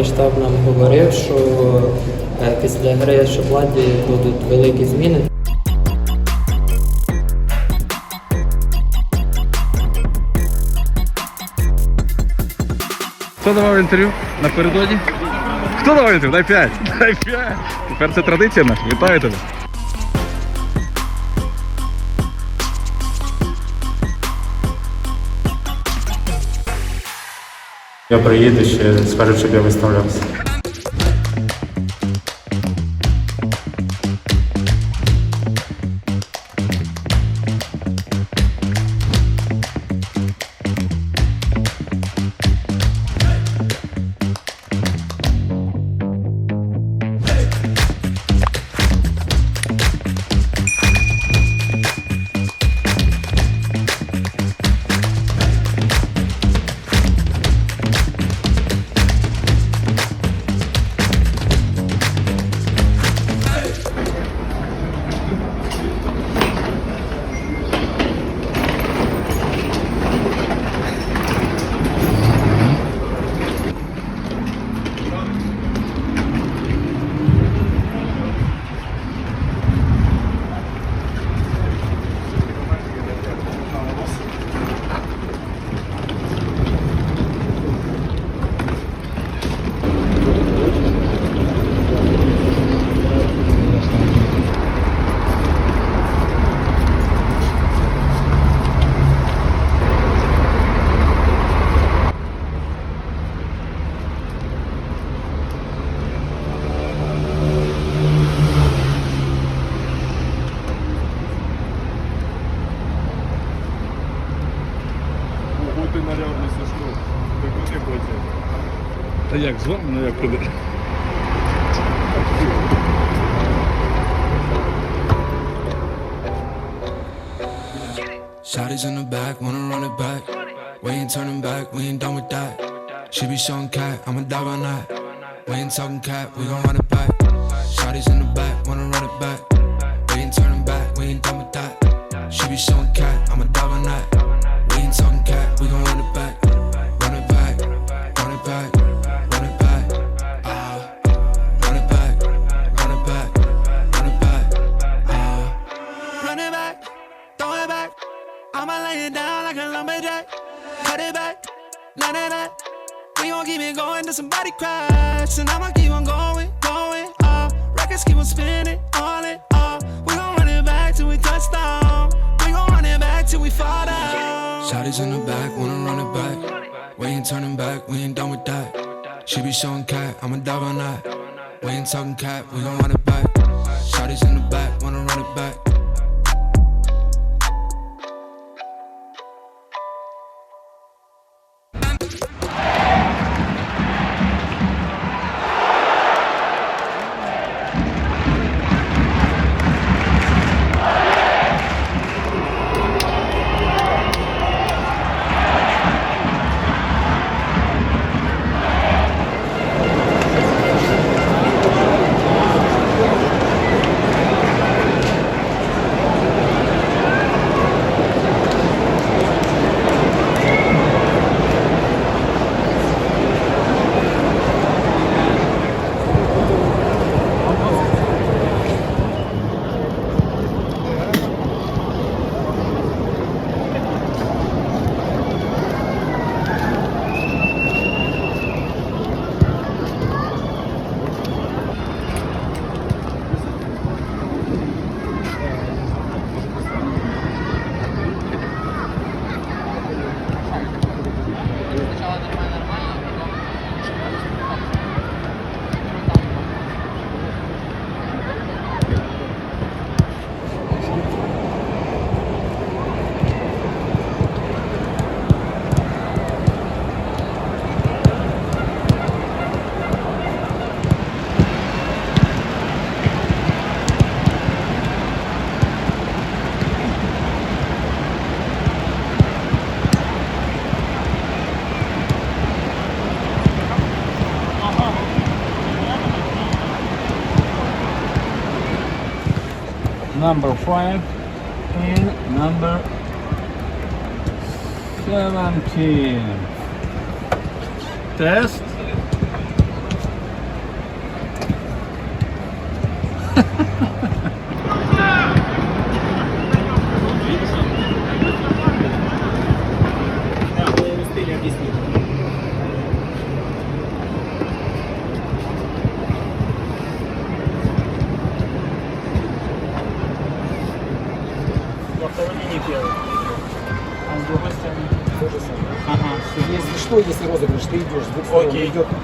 тренерський штаб нам говорив, що е, після гри з Шотландією будуть великі зміни. Хто давав інтерв'ю напередодні? Хто давав інтерв'ю? Дай п'ять. Дай п'ять. Тепер це традиція наша. Вітаю тебе. Я приїду ще скажу, щоб я виставлявся. як, з вами, як куди? Shotties in the back, wanna run it back. We ain't turning back, we ain't done with that. She be showing cat, I'm a dog on that. We ain't talking cat, we gon' run it back. Shotties in the back, wanna run it back. Keep it going till somebody crash. And I'ma keep on going, going. Uh, records keep on spinning, all it, all. We gon' run it back till we touch down. We gon' run it back till we fall down. Shotties in the back, wanna run it back. We ain't turning back, we ain't done with that. She be showing cat, I'ma dog on that. We ain't talking cat, we gon' run it back. Shotties in the back, wanna run it back. number five and number 17 test. идет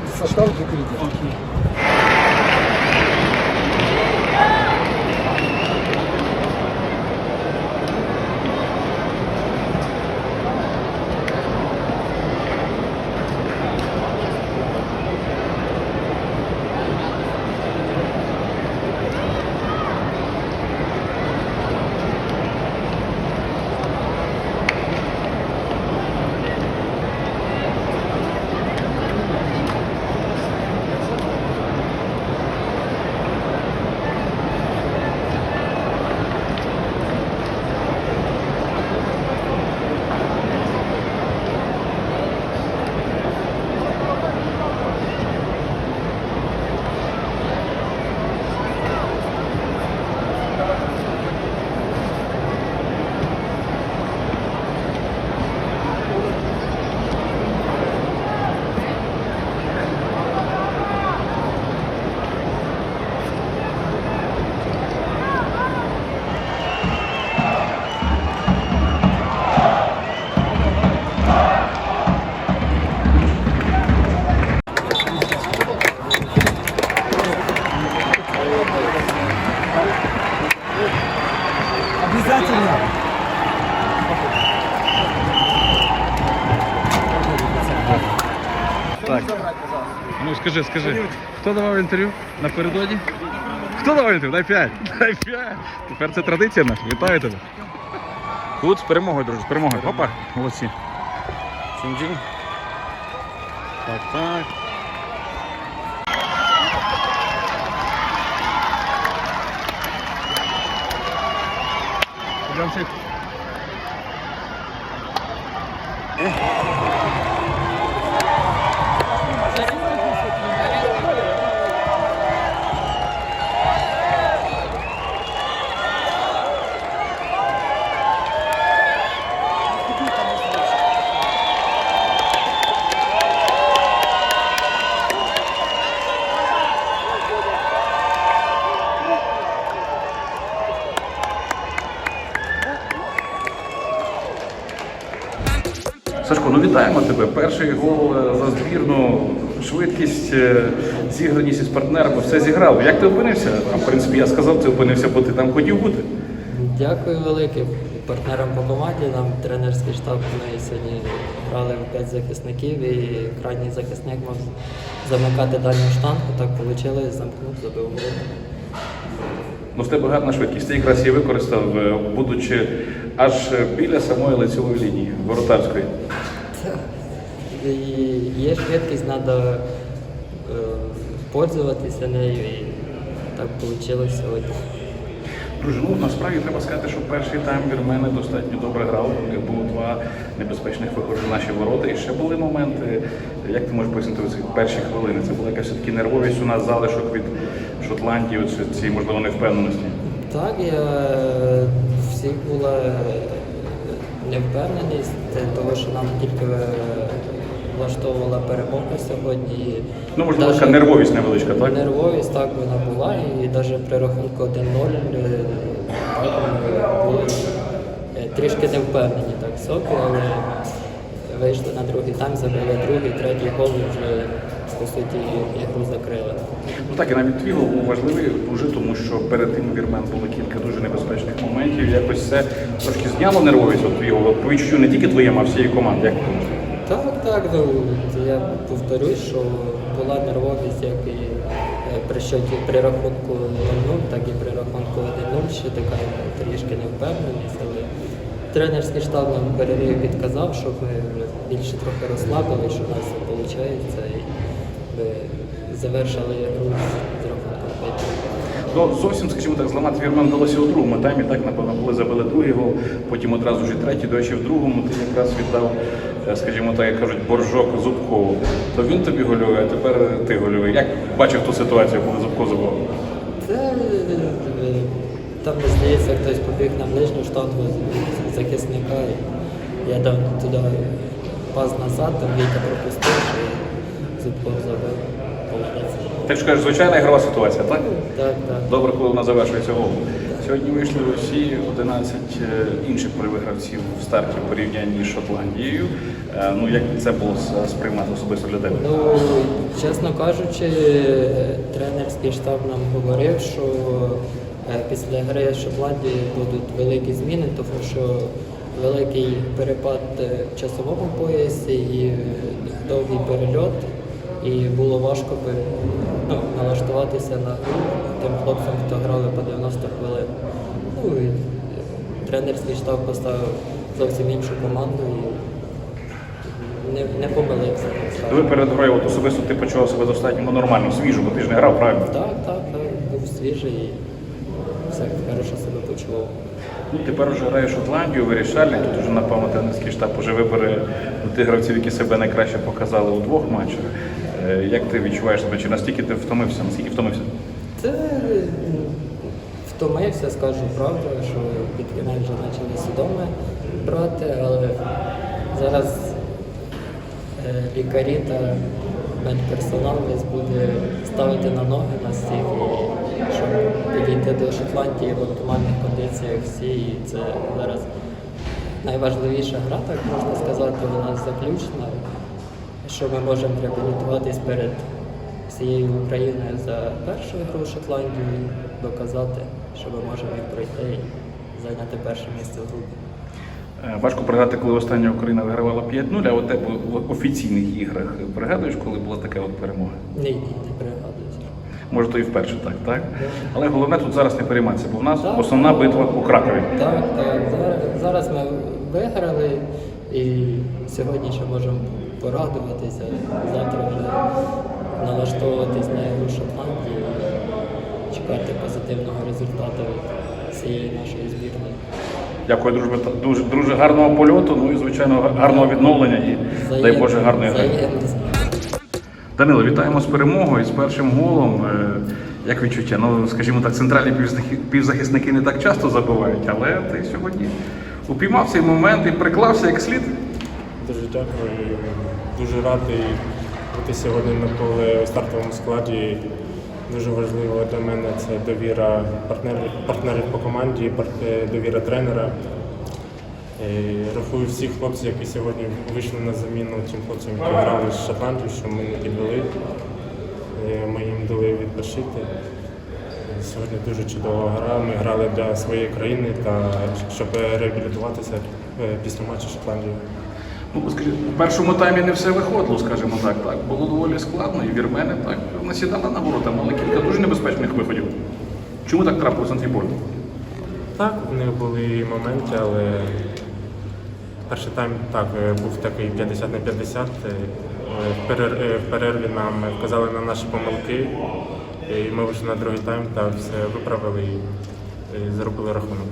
скажи, скажи, хто давав інтерв'ю напередодні? Хто давав інтерв'ю? Дай п'ять. Дай п'ять. Тепер це традиція наша. Вітаю тебе. Тут з перемогою, друже, з перемогою. Опа, молодці. Чим-чим. Так, так. Йдемте. Сашко, ну вітаємо тебе. Перший гол е, за збірну, швидкість, е, зіграність із партнерами, все зіграв. Як ти опинився? Там, в принципі, я сказав, ти опинився, бо ти там хотів бути. Дякую велике партнерам по команді. Нам тренерський штаб ми сьогодні грали в 5 захисників і крайній захисник мав замикати дальню штангу. Так вийшло, замкнув, забив гол. Ну, в тебе гарна швидкість. Ти якраз її використав, е, будучи аж біля самої лицевої лінії воротарської. І є швидкість, треба пользуватися нею і так вийшло сьогодні. Друже, ну насправді треба сказати, що перший тайм вірмени достатньо добре грав. Було два небезпечних виходи в наші ворота. І ще були моменти. Як ти можеш пояснити ці перші хвилини? Це була якась все-таки нервовість у нас залишок від Шотландії, оці ці можливо невпевненості. Так, я всіх була е, невпевненість, того, що нам тільки е, влаштовувала перемога сьогодні. Ну, можливо, така нервовість невеличка, так? Нервовість так вона була, і навіть при рахунку 1-0 е, так, ми були е, трішки невпевнені так соки, але вийшли на другий тайм, забили другий, третій гол і вже по суті ігру закрили. Ну так, і навіть твій був важливий дуже, тому що перед тим вірмен було кілька дуже небезпечних моментів. Якось це трошки зняло нервовість от твій гол. По відчуттю не тільки твоєму, а всієї команди. Як ти думаєш? Так, так, ну я повторюсь, що була нервовість як і е, при щоті при рахунку 0, так і при рахунку 1-0, ще така трішки невпевненість, але тренерський штаб нам в перерivі підказав, щоб ми більше трохи розслабили, що в нас все виходить, завершили гру з рахунком 5 Ну, зовсім, скажімо так, зламати вірмен вдалося у другому таймі, так, напевно, коли забили другий гол, потім одразу і третій, до речі, в другому ти якраз віддав, е, скажімо так, як кажуть, боржок Зубкову. То він тобі гольовий, а тепер ти гольовий. Як бачив ту ситуацію, коли Зубко забив? Це там здається, хтось побіг на ближню штангу захисника. Я дав туди пас назад, там Віка пропустив, і Зубков забив. Ти ж кажеш, звичайна ігрова ситуація, так? Так, так. Добре, коли вона завершується голом. Сьогодні вийшли усі 11 е, інших польових гравців в старті в порівнянні з Шотландією. Е, Ну як це було сприймати особисто для тебе? Ну, чесно кажучи, тренерський штаб нам говорив, що е, після гри з Шотландією будуть великі зміни, тому що великий перепад е, в часовому поясі і е, довгий перельот. І було важко би, ну, налаштуватися на гру тим хлопцям, хто грали по 90 хвилин. Ну, і тренерський штаб поставив зовсім іншу команду і не, не помилився. Ви перед грою от особисто ти почував себе достатньо ну, нормально, свіжо, бо ти ж не грав, правильно? Так, так, так, був свіжий і все хорошо себе почував. Ну, тепер вже граєш Шотландію, вирішальний. Тут вже, напевно, тренерський штаб вже вибере ну, тих гравців, які себе найкраще показали у двох матчах. Е, Як ти відчуваєш себе? Чи настільки ти втомився? Наскільки втомився? Це втомився, скажу правду, що під кінець вже почали судоми брати, але зараз е, лікарі та медперсонал весь буде ставити на ноги нас всіх, щоб підійти до Шотландії в оптимальних кондиціях всі. І це зараз найважливіша гра, так можна сказати, у нас заключна, що ми можемо реабілітуватись перед всією Україною за першу гру Шотландію, доказати, що ми можемо їх пройти і зайняти перше місце в групі. Е, Важко пригадати, коли остання Україна вигравала 5-0, а у тебе в офіційних іграх пригадуєш, коли була така от перемога? Ні, ні, не пригадуюся. Може, то і вперше так, так? Але головне тут зараз не перейматися, бо в нас Так. основна битва у Кракові. Так, так. Зараз ми виграли і сьогодні ще можемо порадуватися. Завтра вже налаштовуватись на ігру Шотландії і чекати позитивного результату від всієї нашої збірної. Дякую, дружбе, дуже, дуже гарного польоту, ну і звичайно гарного відновлення і дай Боже гарної гри. Данило, вітаємо з перемогою, з першим голом. Е, Як відчуття? Ну, скажімо так, центральні півзахисники не так часто забивають, але ти сьогодні упіймав цей момент і приклався як слід. Дуже дякую. Дуже радий бути сьогодні на поле у стартовому складі. Дуже важливо для мене це довіра партнерів, партнерів по команді, е, довіра тренера. Е, Рахую всіх хлопців, які сьогодні вийшли на заміну тим хлопцям, які грали з Шотландією, що ми не підвели. Е, Ми їм дали відпочити. Сьогодні дуже чудова гра. Ми грали для своєї країни та щоб реабілітуватися після матчу з Шотландією. Ну, в першому таймі не все виходило, скажімо так. так. Було доволі складно, і вірмени так насідали на ворота, мали кілька дуже небезпечних виходів. Чому так трапилося погляд? Так, в них були моменти, але перший тайм так е, був такий 50 на 50. Е, е, в перерві нам вказали на наші помилки, і ми вийшли на другий тайм та все виправили і зробили рахунок.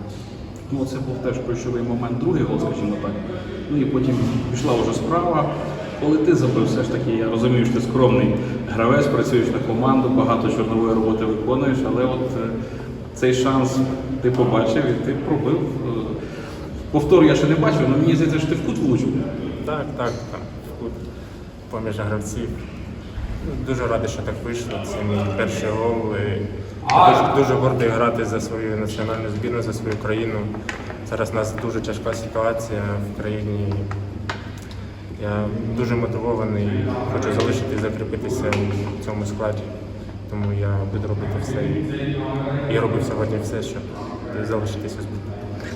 Ну, це був теж ключовий момент, другий гол, скажімо так. Ну і потім пішла вже справа. Коли ти забив, все ж таки, я розумію, що ти скромний гравець, працюєш на команду, багато чорнової роботи виконуєш, але от е, цей шанс ти побачив і ти пробив. Е, Повтору я ще не бачив, але мені здається, що ти в кут влучив. Так, так, там в кут поміж гравців. Дуже радий, що так вийшло. Це мій перший гол. І Дуже, дуже гордий грати за свою національну збірну, за свою країну. Зараз у нас дуже тяжка ситуація в країні. Я дуже мотивований, хочу залишитись, закріпитися у цьому складі. Тому я буду робити все і, і робив сьогодні все, щоб залишитися.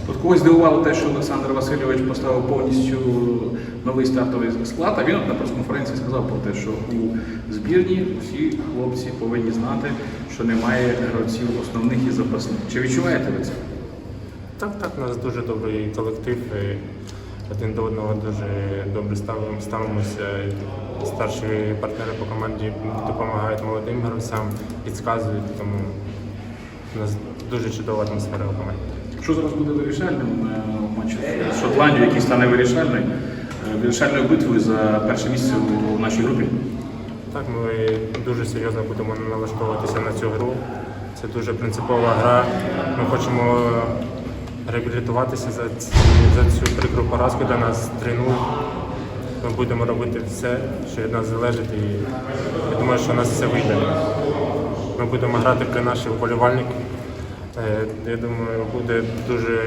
От когось здивувало те, що Олександр Васильович поставив повністю новий стартовий склад, а він на прес-конференції сказав про те, що у збірні всі хлопці повинні знати, що немає гравців основних і запасних. Чи відчуваєте ви це? Так, так, у нас дуже добрий колектив. і Один до одного дуже добре ставимо- ставимося. Старші партнери по команді допомагають молодим гравцям, підказують, тому у нас дуже чудова атмосфера у команді. Що зараз буде вирішальним в матчі з Шотландією, який стане вирішальною, е, вирішальною битвою за перше місце у нашій групі? Так, ми дуже серйозно будемо налаштовуватися на цю гру. Це дуже принципова гра. Ми хочемо реабілітуватися за, ці- за цю прикру поразку для нас 3-0. Ми будемо робити все, що від нас залежить, і я думаю, що у нас все вийде. Ми будемо грати при наших вболівальників. Е, Я думаю, буде дуже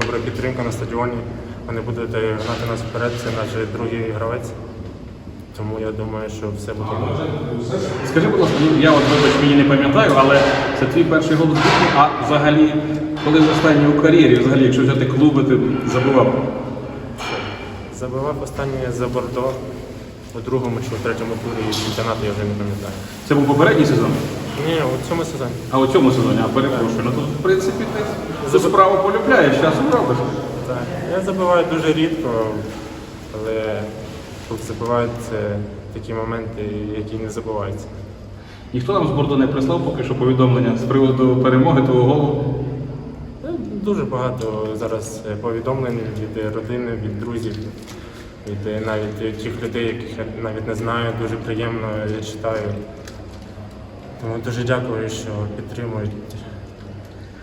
добра підтримка на стадіоні. Вони будуть е, гнати нас вперед, це наш другий гравець. Тому я думаю, що все буде добре. Скажи, будь ласка, ну я от вибач мені не пам'ятаю, але це твій перший гол в збірні, а взагалі, коли в останній у кар'єрі, взагалі, якщо взяти клуби, ти забивав. Забивав останнє за Бордо у другому чи у третьому турі чемпіонату, я вже не пам'ятаю. Це був попередній сезон, Ні, у цьому сезоні. а у цьому сезоні, а перепрошую. Ну тут, в принципі, ти цю справу полюбляєш, часом робиш. Так. Я забиваю дуже рідко, але забивають це такі моменти, які не забуваються. Ніхто нам з борду не прислав поки що повідомлення з приводу перемоги твого голу. Е, Дуже багато зараз е, повідомлень від родини, від друзів, від е, навіть тих людей, яких я навіть не знаю. Дуже приємно я читаю. Тому дуже дякую, що підтримують.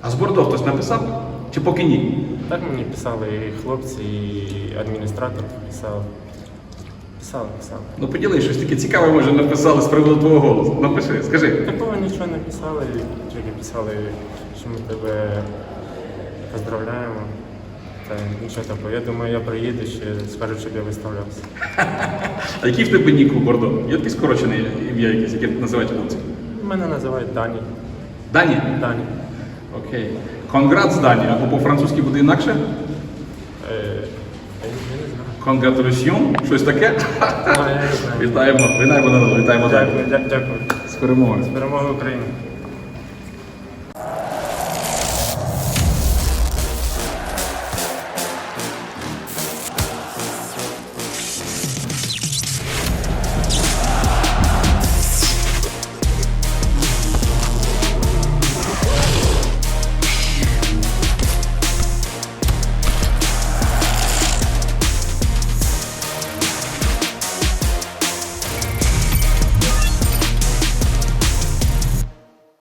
А з бордо хтось написав? Чи поки ні? Так мені писали і хлопці, і адміністратор писав. Писали, писали. Ну поділись, щось таке цікаве, може, написали з приводу твого голосу. Напиши, скажи. Такого нічого не писали, тільки писали, що ми тебе поздравляємо. Та нічого такого. Я думаю, я приїду ще скажу, щоб я виставлявся. А який в тебе нік у бордо? Є таке скорочене ім'я якесь, яке називають хлопці? Мене називають Дані. Дані? Дані. Окей. Конграт Дані, або по-французьки буде інакше? Е. Конгратулюсьйон? Щось таке? Вітаємо, вітаємо вітаємо далі. Дякую, дя- дякую. З перемогою. З перемогою України.